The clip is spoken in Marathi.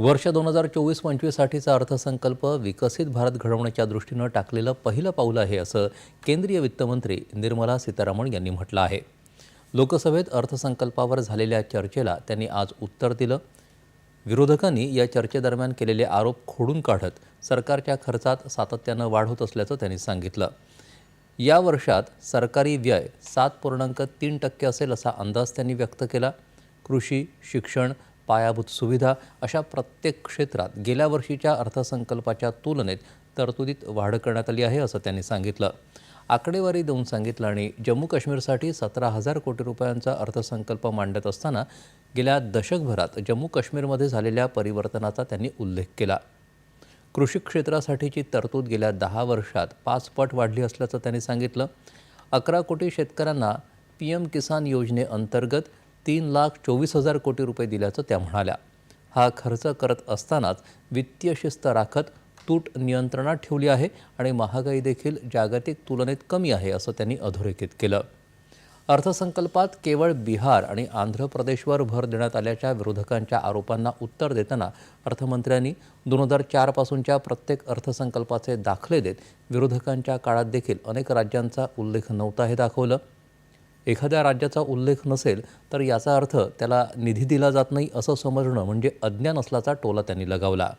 वर्ष दोन हजार चोवीस पंचवीससाठीचा अर्थसंकल्प विकसित भारत घडवण्याच्या दृष्टीनं टाकलेलं पहिलं पाऊल आहे असं केंद्रीय वित्तमंत्री निर्मला सीतारामन यांनी म्हटलं आहे. लोकसभेत अर्थसंकल्पावर झालेल्या चर्चेला त्यांनी आज उत्तर दिलं. विरोधकांनी या चर्चेदरम्यान केलेले आरोप खोडून काढत सरकारच्या खर्चात सातत्यानं वाढ होत असल्याचं त्यांनी सांगितलं. या वर्षात सरकारी व्यय सात पूर्णांक तीन टक्के असेल असा अंदाज त्यांनी व्यक्त केला. कृषी शिक्षण पायाभूत सुविधा अशा प्रत्येक क्षेत्रात गेल्या वर्षीच्या अर्थसंकल्पाच्या तुलनेत तरतुदीत वाढ करण्यात आली आहे असं त्यांनी सांगितलं. आकडेवारी देऊन सांगितलं आणि जम्मू काश्मीरसाठी सतरा हजार कोटी रुपयांचा अर्थसंकल्प मांडत असताना गेल्या दशकभरात जम्मू काश्मीरमध्ये झालेल्या परिवर्तनाचा त्यांनी उल्लेख केला. कृषी क्षेत्रासाठीची तरतूद गेल्या दहा वर्षात पाच पट वाढली असल्याचं त्यांनी सांगितलं. अकरा कोटी शेतकऱ्यांना पी एम किसान योजनेअंतर्गत तीन लाख चोवीस हजार कोटी रुपये दिल्याचं त्या म्हणाल्या. हा खर्च करत असतानाच वित्तीय शिस्त राखत तूट नियंत्रणात ठेवली आहे आणि महागाई देखील जागतिक तुलनेत कमी आहे असं त्यांनी अधोरेखित केलं. अर्थसंकल्पात केवळ बिहार आणि आंध्र प्रदेशवर भर देण्यात आल्याच्या विरोधकांच्या आरोपांना उत्तर देताना अर्थमंत्र्यांनी दोन हजार चारपासूनच्या प्रत्येक अर्थसंकल्पाचे दाखले देत विरोधकांच्या काळात देखील अनेक राज्यांचा उल्लेख नव्हता हे दाखवलं. एखाद्या राज्याचा उल्लेख नसेल तर याचा अर्थ त्याला निधी दिला जात नाही असं समजणं म्हणजे अज्ञान असल्याचा टोला त्यांनी लगावला.